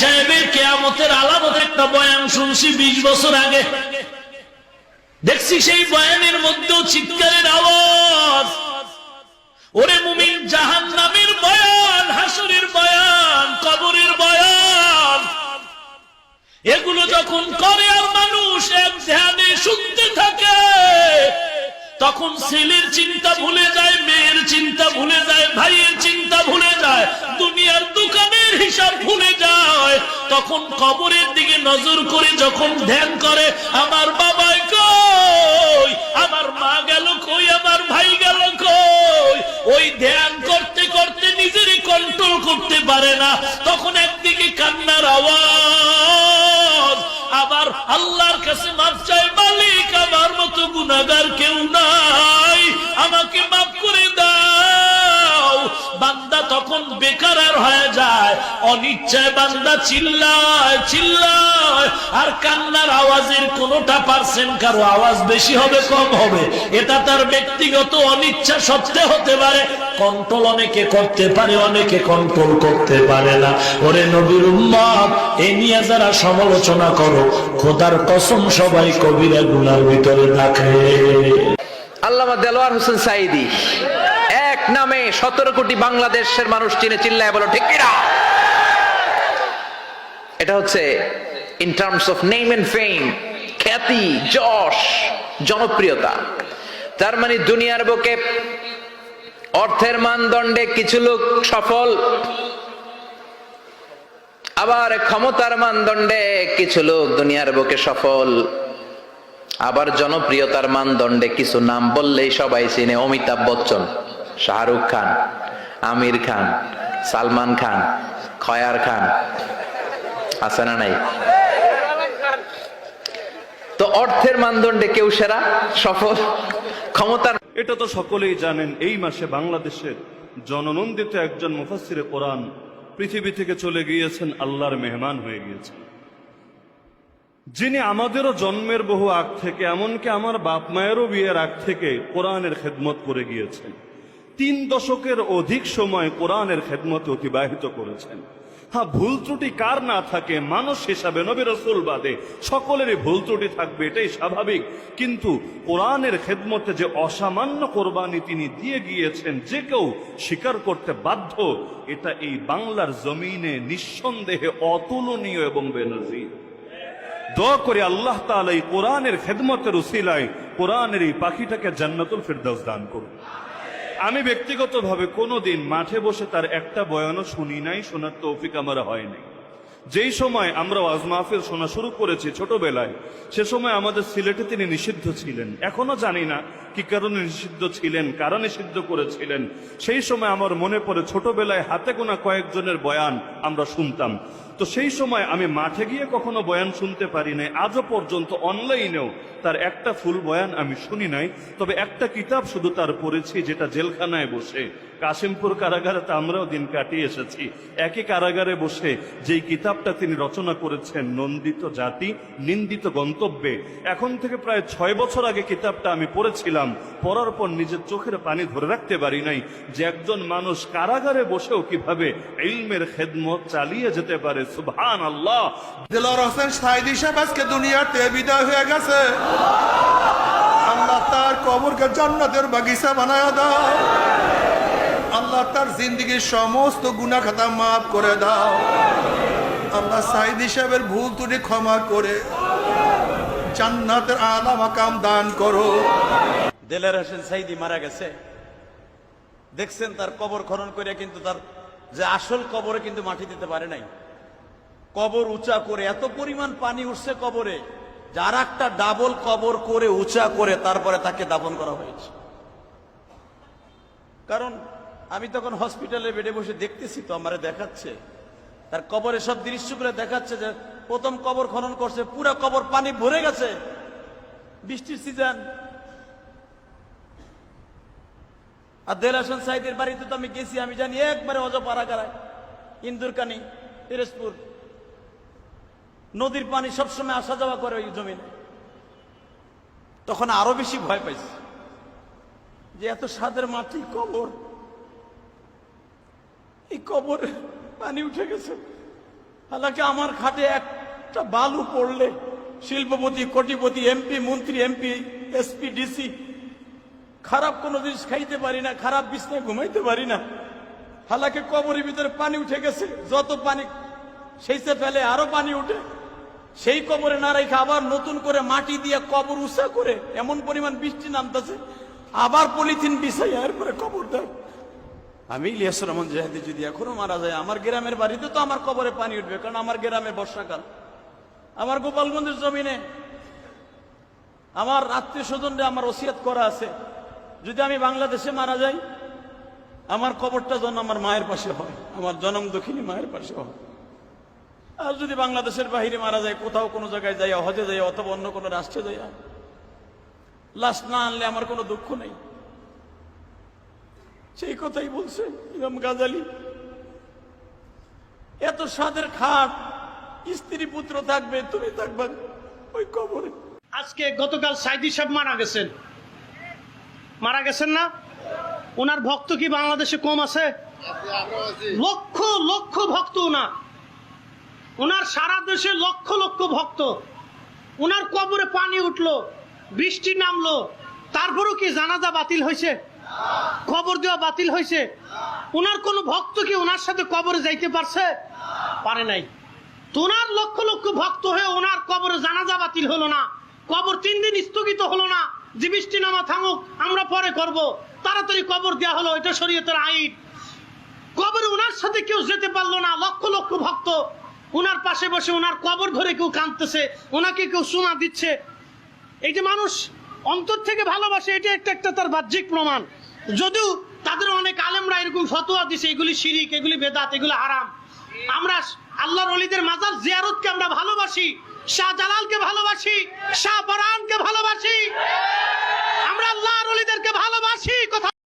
সাহেবের কেয়ামতের আলামত একটা বয়ান শুনছি বিশ বছর আগে। দেখছি সেই বয়ানের মধ্যেও চিৎকারের আওয়াজ। ওরে মুমিন জাহান নামের বয়ান, হাসুরের বয়ান, কবরের বয়ান। এগুলো যখন করে আর মানুষ এক ধ্যানে শুনতে থাকে, তখন ছেলের চিন্তা ভুলে যায়, মেয়ের চিন্তা ভুলে যায়, ভাইয়ের চিন্তা তখন কবরের দিকে নজর করে যখন ধ্যান করে, আমার বাবাই কই? আমার মা গেল কই? আমার ভাই গেল কই? ওই ধ্যান করতে করতে নিজেরই কন্ট্রোল করতে পারে না। তখন একদিকে কান্নার আওয়াজ, আবার আল্লাহর কাছে মাফ চায় মালিক, আমার মতো গুনাগার কেউ নাই। আমাকে মাফ করে দাও। বান্দা তখন বেকার আর হয়ে অনিচ্ছায় বান্দা চিল্লায় চিল্লায়। আর কান্নার আওয়াজের কোনোটা পার্সেন্ট কারও আওয়াজ বেশি হবে, কম হবে? এটা তার ব্যক্তিগত অনিচ্ছা সত্ত্বে হতে পারে। কন্ট্রোল অনেকে করতে পারে, অনেকে কন্ট্রোল করতে পারে না। ওরে নবীর উম্মত, এ নিয়ে যারা সমালোচনা করো, খোদার কসম সবাই কবিরা গুনার ভিতরে থাকে আল্লামা দেলোয়ার হোসেন সাইদি এক নামে সতেরো কোটি বাংলাদেশের মানুষ চিনে চিল্লায় বলো, ঠিক কিনা? এটা হচ্ছে in terms of name and fame খ্যাতি, যশ, জনপ্রিয়তা। তার মানে দুনিয়ার বুকে অর্থের মানদণ্ডে কিছু লোক সফল, আবার ক্ষমতার মানদণ্ডে কিছু লোক দুনিয়ার বুকে সফল, আবার জনপ্রিয়তার মানদণ্ডে কিছু নাম বললেই সবাই চিনে অমিতাভ বচ্চন, শাহরুখ খান, আমির খান, সালমান খান, খয়ার খান আছে না নাই? তো অর্থের মানদণ্ডে কেউ সেরা? সফল? ক্ষমতার এটা তো সকলেই জানেন, এই মাসে বাংলাদেশের জননন্দিত একজন মুফাসিরে কোরআন পৃথিবী থেকে চলে গিয়েছেন, আল্লাহর মেহমান হয়ে গিয়েছেন। যিনি আমাদেরও জন্মের বহু আগ থেকে, এমনকি আমার বাপ মায়েরও বিয়ের আগ থেকে কোরআনের খেদমত করে গিয়েছেন। তিন দশকের অধিক সময় কোরআনের খেদমতে অতিবাহিত করেছেন। হ্যাঁ ভুল ত্রুটি কার না থাকে, মানুষ হিসাবে নবী রসুল বাদে সকলেরই ভুল ত্রুটি থাকবে, এটাই স্বাভাবিক। কিন্তু কোরআনের খেদমতে যে অসামান্য কোরবানি তিনি দিয়ে গিয়েছেন, যে কেউ স্বীকার করতে বাধ্য, এটা এই বাংলার জমিনে নিঃসন্দেহে অতুলনীয় এবং বেনজির। দোয়া করে আল্লাহ তাআলা এই কোরআনের খেদমতের উসিলায় কোরআনের এই পাখিটাকে জান্নাতুল ফিরদাউস দান করুন। আমি ব্যক্তিগতভাবে কোনোদিন মাঠে বসে তার একটা বয়ানও শুনি নাই, শোনার তৌফিক আমার হয় নাই। যেই সময় আমরা ওয়াজ মাহফিল শোনা শুরু করেছি ছোটবেলায়, সে সময় আমাদের সিলেটে তিনি নিষিদ্ধ ছিলেন। এখনও জানি না কি কারণে নিষিদ্ধ ছিলেন, কারা নিষিদ্ধ করেছিলেন। সেই সময় আমার মনে পড়ে ছোটবেলায় হাতে গোনা কয়েকজনের বয়ান আমরা শুনতাম। তো সেই সময় আমি মাঠে গিয়ে কখনো বয়ান শুনতে পারি নাই। আজও পর্যন্ত অনলাইনেও তার একটা ফুল বয়ান আমি শুনি নাই। তবে একটা কিতাব শুধু তার পড়েছি, যেটা জেলখানায় বসে। কাশিমপুর কারাগারে তো আমরাও দিন কাটিয়ে এসেছি। একই কারাগারে বসে যেই কিতাবটা তিনি রচনা করেছেন, নন্দিত জাতি, নিন্দিত গন্তব্যে। এখন থেকে প্রায় ছয় বছর আগে কিতাবটা আমি পড়েছিলাম। পড়ার পর নিজের চোখের পানি ধরে রাখতে পারি নাই যে একজন মানুষ কারাগারে বসেও কীভাবে ইলমের খেদমত চালিয়ে যেতে পারে সুবহান আল্লাহ দিলর হোসেন সাইদি সাহেব আজকে দুনিয়াতে বিদায় হয়ে গেছে। আল্লাহ তার কবরকে জান্নাতের বাগিচা বানায় দাও। আল্লাহ তার জিন্দগির সমস্ত খাতা মাফ করে দাও। আল্লাহ সাইদি সাহেবের ভুল ত্রুটি ক্ষমা করে জান্নাতের আলা মাকাম দান করো। দেলার হোসেন সাইদি মারা গেছে। দেখছেন তার কবর খনন করে কিন্তু তার যে আসল কবরে কিন্তু মাটি দিতে পারে নাই। কবর উঁচা করে, এত পরিমাণ পানি উঠছে কবরে, যার একটা ডাবল কবর করে উঁচা করে তারপরে তাকে দাফন করা হয়েছে। কারণ আমি তখন হসপিটালে বেডে বসে দেখতেছি তো, আমারে দেখাচ্ছে। তার কবরে সব দৃশ্যগুলো দেখাচ্ছে যে, প্রথম কবর খনন করছে, পুরো কবর পানি ভরে গেছে। বৃষ্টির সিজন। আর দেল হাসান সাইদের বাড়িতে তো আমি গেছি, আমি জানি একবারে অজপাড়াগাড়ায় ইন্দুরকানি পিরোজপুর নদীর পানি সবসময় আসা যাওয়া করে ওই জমিনে। তখন আরও বেশি ভয় পাইছি যে এত স্বাদের মাটি, কবর। এই কবর পানি উঠে গেছে। হালাকি আমার খাটে একটা বালু পড়লে শিল্পপতি, কোটিপতি, এমপি, মন্ত্রী, এমপি, এসপি, ডিসি, খারাপ কোনো জিনিস খাইতে পারি না, খারাপ বিছনায় ঘুমাইতে পারি না। হালাকি কবরের ভিতরে পানি উঠে গেছে, যত পানি সেইসে ফেলে আরও পানি উঠে। সেই কবরে না রেখে আবার নতুন করে মাটি দিয়ে কবর উষা করে এমন পরিমাণ বৃষ্টি নামতেছে, আবার পলিথিন বিছাই এরপরে কবর দেয় আমি ইলিয়াস রহমান জাহেদি যদি এখনও মারা যায়, আমার গ্রামের বাড়িতে তো আমার কবরে পানি উঠবে, কারণ আমার গ্রামে বর্ষাকাল। আমার গোপালগঞ্জের জমিনে আমার আত্মীয় স্বজনরা আমার ওসিয়াত করা আছে। যদি আমি বাংলাদেশে মারা যাই, আমার কবরটা যেন আমার মায়ের পাশে হয়, আমার জনম দক্ষিণী মায়ের পাশে হয়। আর যদি বাংলাদেশের বাহিরে মারা যায়, কোথাও কোনো জায়গায় যাই হজে যাই অথবা অন্য কোনো রাষ্ট্রে যাই লাশ না আনলে আমার কোনো দুঃখ নেই। সেই কথাই বলছে ইমাম গাজালি। এত স্বাদের খাট, স্ত্রী পুত্র থাকবে, তুমি থাকবে ওই কবরে। আজকে গতকাল সাইদি সাহেব মারা গেছেন। মারা গেছেন না? ওনার ভক্ত কি বাংলাদেশে কম আছে? লক্ষ লক্ষ ভক্ত ওনার। ওনার সারা দেশে লক্ষ লক্ষ ভক্ত। ওনার কবরে পানি উঠল, বৃষ্টি নামলো, তারপরও কি জানাজা বাতিল হয়েছে? কবর দেওয়া বাতিল হয়েছে? ওনার কোনো ভক্ত কি ওনার সাথে কবরে যাইতে পারছে? পারে নাই। তো ওনার লক্ষ লক্ষ ভক্ত হয়ে ওনার কবরে জানাজা বাতিল হলো না, কবর তিন দিন স্থগিত হলো না, যে বৃষ্টি নামা থামুক, আমরা পরে করব। তাড়াতাড়ি কবর দেওয়া হলো, এটা শরীয়তের আইন। কবরে ওনার সাথে কেউ যেতে পারল না, লক্ষ লক্ষ ভক্ত। ওনার পাশে বসে ওনার কবর ধরে কেউ কাঁদতেছে ওনাকে কেউ সোনা দিচ্ছে। এই যে মানুষ অন্তর থেকে ভালোবাসে, এটা একটা একটা তার বাহ্যিক প্রমাণ। যদিও তাদের অনেক আলেমরা এরকম ফতোয়া দিছে, এগুলি শিরিক, এগুলি বেদাত, এগুলি আরাম আমরা আল্লাহর অলিদের মাজার জিয়ারতকে আমরা ভালোবাসি, শাহ জালালকে ভালোবাসি, শাহ বরানকে ভালোবাসি। আমরা আল্লাহর অলিদেরকে ভালোবাসি।